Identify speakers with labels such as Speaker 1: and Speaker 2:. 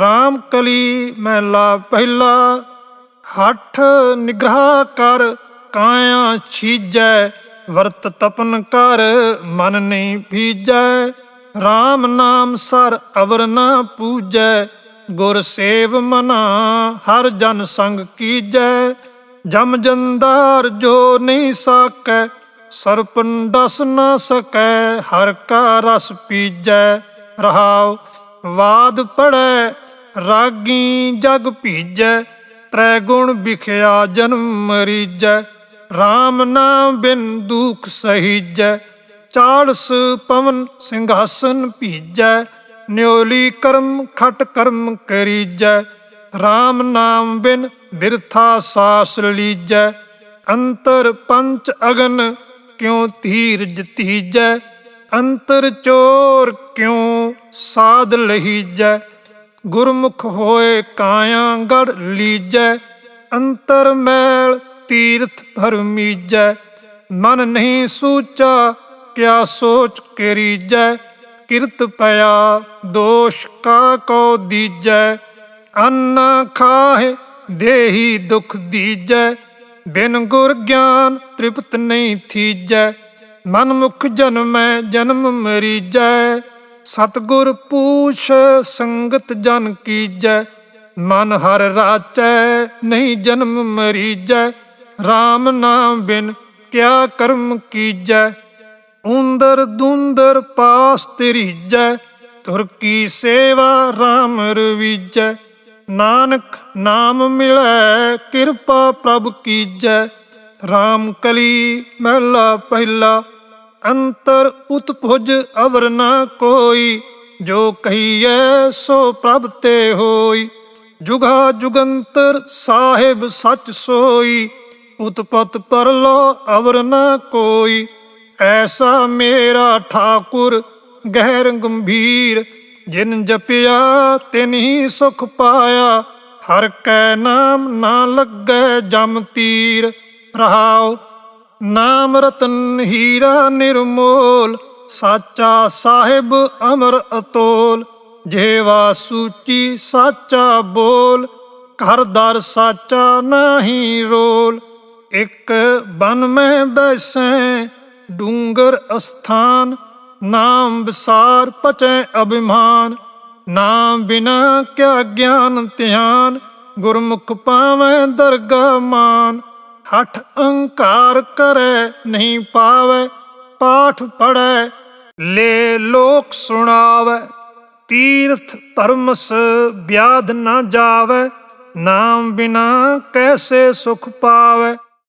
Speaker 1: RAM ਕਲੀ ਮਹਿਲਾ ਪਹਿਲਾ, ਹੱਠ ਨਿਗ੍ਰਹ ਕਰ, ਕਾਇਆ ਛੀਜੈ, ਵਰਤ ਤਪਨ ਕਰ, ਮਨ ਨਹੀਂ ਭੀਜੈ। RAM ਨਾਮ ਸਰ ਅਵਰ ਨਾ ਪੂਜੈ, ਗੁਰ ਸੇਵ ਮਨਾ ਹਰ ਜਨ ਸੰਗ ਕੀਜੈ। ਜਮ ਜੰਦਾਰ ਜੋ ਨਹੀਂ ਸਾਕੈ ਸਰਪਨ ਡਸ ਨ ਸਕੈ, ਹਰ ਕਾ ਰਸ ਪੀਜੈ। ਰਹਾਉ, ਵਾਦ ਪੜੈ ਰਾਗੀ ਜਗ ਭੀਜੈ, ਤ੍ਰੈ ਗੁਣ ਵਿਖਿਆ ਜਨਮ ਮਰੀਜੈ। RAM ਨਾਮ ਬਿਨ ਦੁਖ ਸਹੀਜੈ ਚਾੜਸ ਪਵਨ ਸਿੰਘਾਸਨ ਭੀਜੈ। ਨਿਉਲੀ ਕਰਮ ਖਟ ਕਰਮ ਕਰੀਜੈ RAM ਨਾਮ ਬਿਨ ਬਿਰਥਾ ਸਾਸ ਲੀਜੈ। ਅੰਤਰ ਪੰਚ ਅਗਨ ਕਿਉ ਧੀਰਜ ਤੀਜੈ ਅੰਤਰ ਚੋਰ ਕਿਉ ਸਾਧ ਲਹੀਜੈ? ਗੁਰਮੁਖ ਹੋਏ ਕਾਇਆ ਗੜ ਲੀਜੈ, ਅੰਤਰ ਮੈਲ ਤੀਰਥ ਭਰਮੀਜੈ ਮਨ ਨਹੀਂ ਸੂਚਾ, ਕਿਆ ਸੋਚ ਕਰੀਜੈ। ਕਿਰਤ ਪਿਆ, ਦੋਸ਼ ਕਾ ਕੋ ਦੀਜੈ। ਅੰਨ ਖਾਹੇ, ਦੇਹੀ ਦੁਖ ਦੀਜੈ। ਬਿਨ ਗੁਰ ਗਿਆਨ ਤ੍ਰਿਪਤ ਨਹੀਂ ਥੀਜੈ। ਮਨ ਮੁਖ ਜਨਮੈ, ਜਨਮ ਮਰੀਜੈ। ਸਤਗੁਰ ਪੂਛ ਸੰਗਤ ਜਨ ਕੀਜੈ, ਮਨ ਹਰ ਰਾਚੈ, ਨਹੀਂ ਜਨਮ ਮਰੀਜੈ। RAM ਨਾਮ ਬਿਨ ਕਿਆ ਕਰਮ ਕੀਜੈ, ਉਂਦਰ ਦੁੰਦਰ ਪਾਸ ਤੇਰੀਜੈ ਤੁਰ ਕੀ ਸੇਵਾ RAM ਰਵੀਜੈ। ਨਾਨਕ ਨਾਮ ਮਿਲੈ, ਕਿਰਪਾ ਪ੍ਰਭ ਕੀਜੈ। RAM ਕਲੀ ਮਹਿਲਾ ਪਹਿਲਾ ਅੰਤਰ ਉਤਪੁਜ ਅਵਰ ਨਾ ਕੋਈ, ਜੋ ਕਹੀਐ ਸੋ ਪ੍ਰਭ ਤੇ ਹੋਈ। ਜੁਗਾ ਜੁਗੰਤਰ ਸਾਹਿਬ ਸੱਚ ਸੋਈ, ਉਤਪਤ ਪਰਲੋ ਅਵਰ ਨਾ ਕੋਈ। ਐਸਾ ਮੇਰਾ ਠਾਕੁਰ ਗਹਿਰ ਗੰਭੀਰ, ਜਿਨ ਜਪਿਆ ਤਿਨ ਹੀ ਸੁਖ ਪਾਇਆ। ਹਰ ਕੈ ਨਾਮ ਨਾ ਲੱਗੈ ਜਮ ਤੀਰ, ਰਹਾਉ ਨਾਮ ਰਤਨ ਹੀਰਾ ਨਿਰਮੋਲ, ਸਾਚਾ ਸਾਹਿਬ ਅਮਰ ਅਤੋਲ। ਜੇਵਾ ਸੂਚੀ ਸਾਚਾ ਬੋਲ, ਘਰ ਦਰ ਸਾਚਾ ਨਾਹੀ ਰੋਲ। ਇੱਕ ਬਨ ਮੈਂ ਬੈਸੈ, ਡੂੰਗਰ ਅਸਥਾਨ। ਨਾਮ ਵਿਸਾਰ ਪਚੈ ਅਭਿਮਾਨ। ਨਾਮ ਬਿਨਾ ਕਿਆ ਗਿਆਨ ਧਿਆਨ। ਗੁਰਮੁਖ ਪਾਵੈ ਦਰਗਾ ਮਾਨ। ਹਠ ਅਹੰਕਾਰ ਕਰੈ ਨਹੀਂ ਪਾਵੈ, ਪਾਠ ਪੜੈ, ਲੈ ਲੋਕ ਸੁਣਾਵੈ। ਤੀਰਥ ਪਰਮਸ ਵਿਆਦ ਨਾ ਜਾਵੈ, ਨਾਮ ਬਿਨਾ ਕੈਸੇ ਸੁਖ ਪਾਵੈ।